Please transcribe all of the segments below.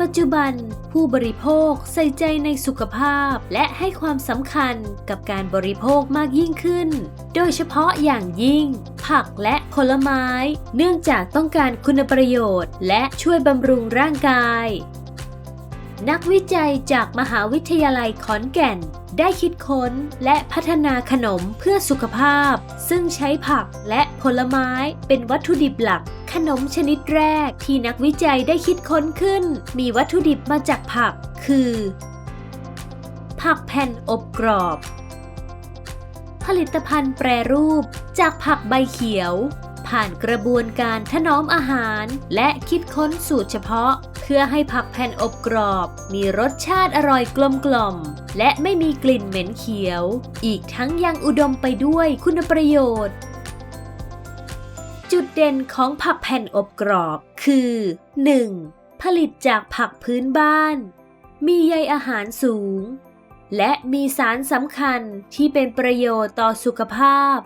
ปัจจุบัน ผู้บริโภคใส่ใจในสุขภาพ และให้ความสำคัญกับการบริโภคมากยิ่งขึ้น โดยเฉพาะอย่างยิ่ง ผักและผลไม้ เนื่องจากต้องการคุณประโยชน์ และช่วยบำรุงร่างกาย นักวิจัยจากมหาวิทยาลัยขอนแก่น ได้คิดค้นและพัฒนาขนมเพื่อสุขภาพ ซึ่งใช้ผักและผลไม้เป็นวัตถุดิบหลัก ขนมชนิดแรกที่นักวิจัยได้คิดค้นขึ้น มีวัตถุดิบมาจากผัก คือ ผักแผ่นอบกรอบ ผลิตภัณฑ์แปรรูปจากผักใบเขียว ผ่านกระบวนการถนอมอาหาร และคิดค้นสูตรเฉพาะ เพื่อให้ผักแผ่นอบกรอบ มีรสชาติอร่อยกลมกล่อม และไม่มีกลิ่นเหม็นเขียว อีกทั้งยังอุดมไปด้วยคุณประโยชน์ จุดเด่นของผักแผ่นอบกรอบคือ 1. ผลิตจากผักพื้นบ้าน มีใยอาหารสูง และมีสารสำคัญที่เป็นประโยชน์ต่อสุขภาพ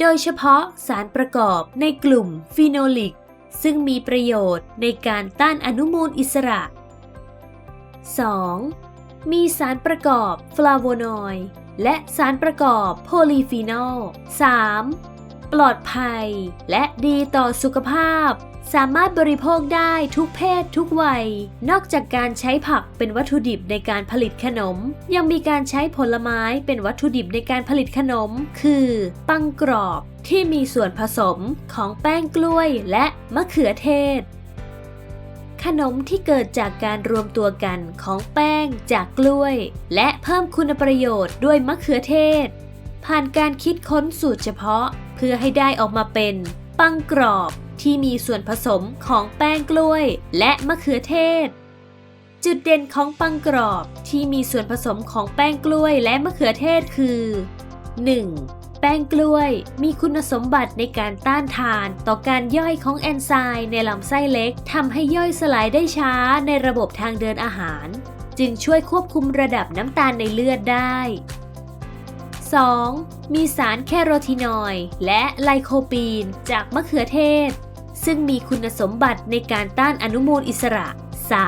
โดยเฉพาะสารประกอบในกลุ่มฟีโนลิก ซึ่งมีประโยชน์ในการต้านอนุมูลอิสระ 2. มีสารประกอบฟลาโวนอยด์และสารประกอบโพลีฟีนอล 3. ปลอดภัยและดีต่อสุขภาพ สามารถบริโภคได้ทุกเพศทุกวัย นอกจากการใช้ผักเป็นวัตถุดิบในการผลิตขนม ยังมีการใช้ผลไม้เป็นวัตถุดิบในการผลิตขนม คือ ปังกรอบที่มีส่วนผสมของแป้งกล้วยและมะเขือเทศ ขนมที่เกิดจากการรวมตัวกันของแป้งจากกล้วย และเพิ่มคุณประโยชน์ด้วยมะเขือเทศ ผ่านการคิดค้นสูตรเฉพาะเพื่อให้ได้ออกมาเป็น ปังกรอบ ที่มีส่วนผสมของแป้งกล้วยและมะเขือเทศ จุดเด่นของปังกรอบที่มีส่วนผสมของแป้งกล้วยและมะเขือเทศคือ 1. แป้งกล้วยมีคุณสมบัติในการต้านทานต่อการย่อยของแอนไซม์ในลำไส้เล็กทำให้ย่อยสลายได้ช้าในระบบทางเดินอาหาร จึงช่วยควบคุมระดับน้ำตาลในเลือดได้ 2. มีสารแคโรทีนอยด์และไลโคปีนจากมะเขือเทศ ซึ่งมีคุณสมบัติในการต้านอนุมูลอิสระ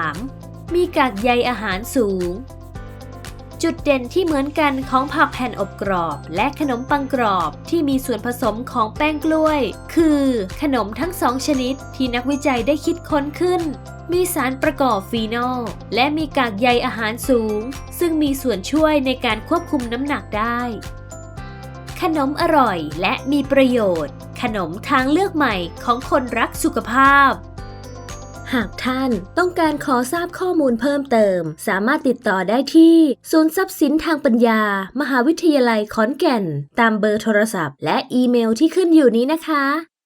3. มีกากใยอาหารสูง จุดเด่นที่เหมือนกันของผักแผ่นอบกรอบ และขนมปังกรอบที่มีส่วนผสมของแป้งกล้วย คือขนมทั้งสองชนิดที่นักวิจัยได้คิดค้นขึ้น มีสารประกอบฟีนอลและมีกากใยอาหารสูง ซึ่งมีส่วนช่วยในการควบคุมน้ำหนักได้ ขนมอร่อยและมีประโยชน์ ขนมทางเลือกใหม่ของคนรักสุขภาพ หากท่านต้องการขอทราบข้อมูลเพิ่มเติม สามารถติดต่อได้ที่ ศูนย์ทรัพย์สินทางปัญญา มหาวิทยาลัยขอนแก่น ตามเบอร์โทรศัพท์ และอีเมลที่ขึ้นอยู่นี้นะคะ